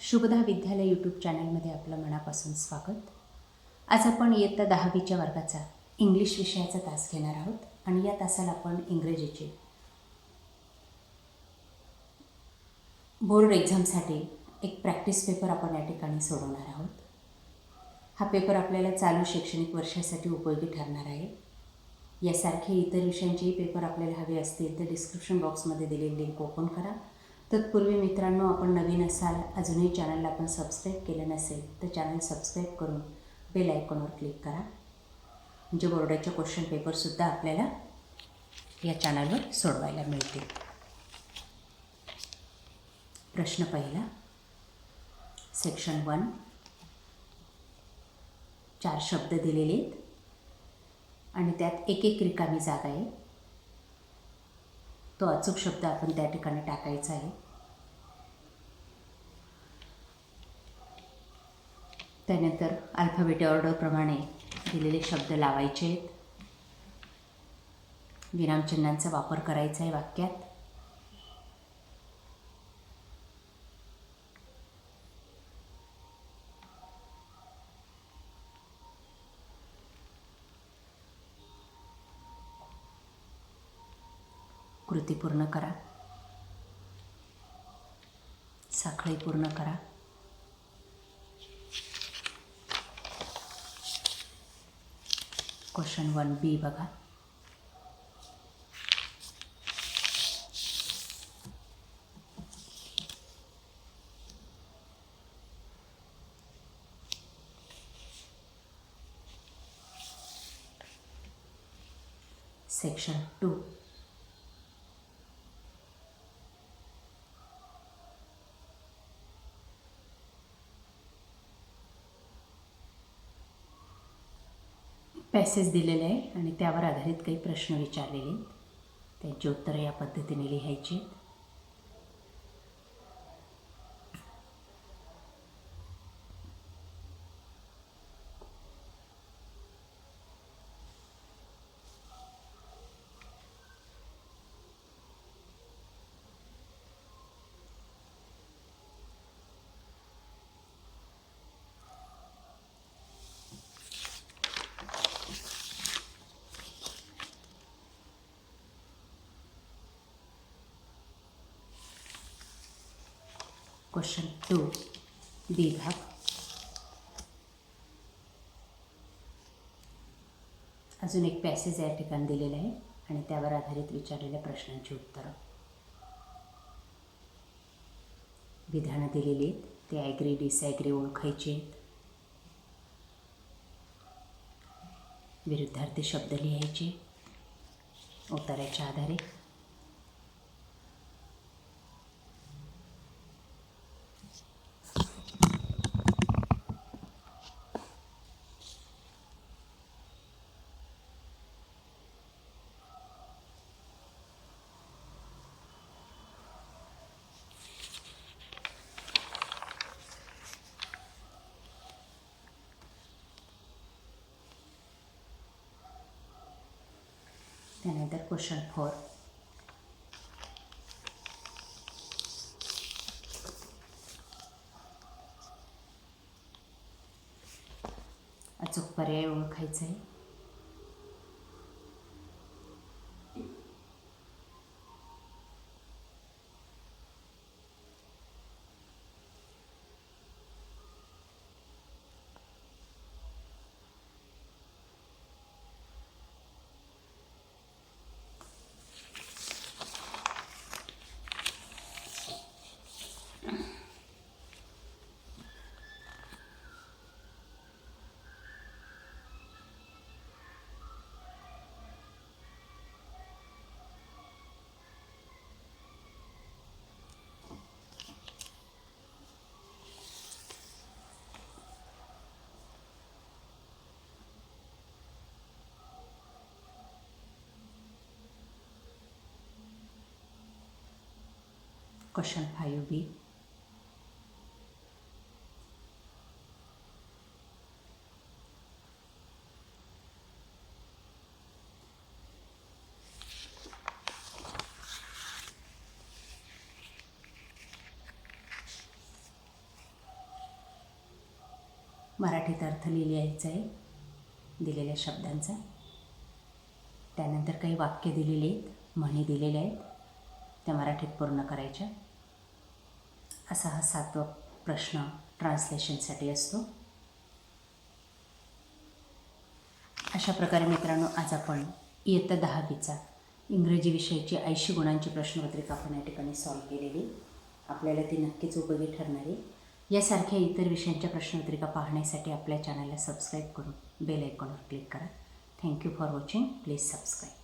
शुभदा विद्यालय यूट्यूब चॅनलमध्ये आपलं मनापासून स्वागत. आज आपण इयत्ता दहावीच्या वर्गाचा इंग्लिश विषयाचा तास घेणार आहोत आणि या तासाला आपण इंग्रजीचे बोर्ड एक्झामसाठी एक प्रॅक्टिस पेपर आपण या ठिकाणी सोडवणार आहोत. हा पेपर आपल्याला चालू शैक्षणिक वर्षासाठी उपयोगी ठरणार आहे. यासारखे इतर विषयांचेही पेपर आपल्याला हवे असतील तर डिस्क्रिप्शन बॉक्समध्ये दिलेली लिंक ओपन करा. तत्पूर्वी मित्रांनो आपण नवीन असाल अजूनही चॅनलला आपण सबस्क्राईब केलं नसेल तर चॅनल सबस्क्राईब करून बेल आयकॉनवर क्लिक करा. म्हणजे बोर्डाचे क्वेश्चन पेपरसुद्धा आपल्याला या चॅनलवर सोडवायला मिळतील. प्रश्न पहिला. सेक्शन वन चार शब्द दिलेले आहेत. आणि त्यात एक एक रिकामी जागा आहे. तो अचूक शब्द आपण त्या ठिकाणी टाकायचा आहे. त्यानंतर अल्फाबेट ऑर्डरप्रमाणे दिलेले शब्द लावायचे आहेत. विरामचिन्हांचा वापर करायचा आहे वाक्यात. कृती पूर्ण करा. साखळी पूर्ण करा. क्वेश्चन वन बी बघा. सेक्शन टू पॅसेज दिलेले आहे आणि त्यावर आधारित काही प्रश्न विचारलेले आहेत. त्यांची उत्तरं या पद्धतीने लिहायची क्वेश्चन टू बी भाग. अजून एक पॅसेज या ठिकाणी दिलेला आहे आणि त्यावर आधारित विचारलेल्या प्रश्नांची उत्तरं. विधानं दिलेली आहेत ते ॲग्री डिसॲग्री ओळखायचे आहेत. विरुद्धार्थी शब्द लिहायचे. उत्तराच्या आधारे. Another क्वेश्चन for अचूक पर्याय ओळखायचा आहे क्वेश्चन फाईव्ह बी मराठीत अर्थ लिहायचा आहे दिलेल्या शब्दांचा. त्यानंतर काही वाक्य दिलेले आहेत म्हणी दिलेल्या आहेत त्या मराठीत पूर्ण करायच्या. असा हा सातवा प्रश्न ट्रान्सलेशनसाठी असतो. अशा प्रकारे मित्रांनो आज आपण इयत्ता दहावीचा इंग्रजी विषयाची ऐंशी गुणांची प्रश्नपत्रिका आपण या ठिकाणी सॉल्व केलेली. आपल्याला ती नक्कीच उपयोगी ठरणार आहे. यासारख्या इतर विषयांच्या प्रश्नपत्रिका पाहण्यासाठी आपल्या चॅनलला सबस्क्राईब करून बेल आयकॉनवर क्लिक करा. Thank you for watching please subscribe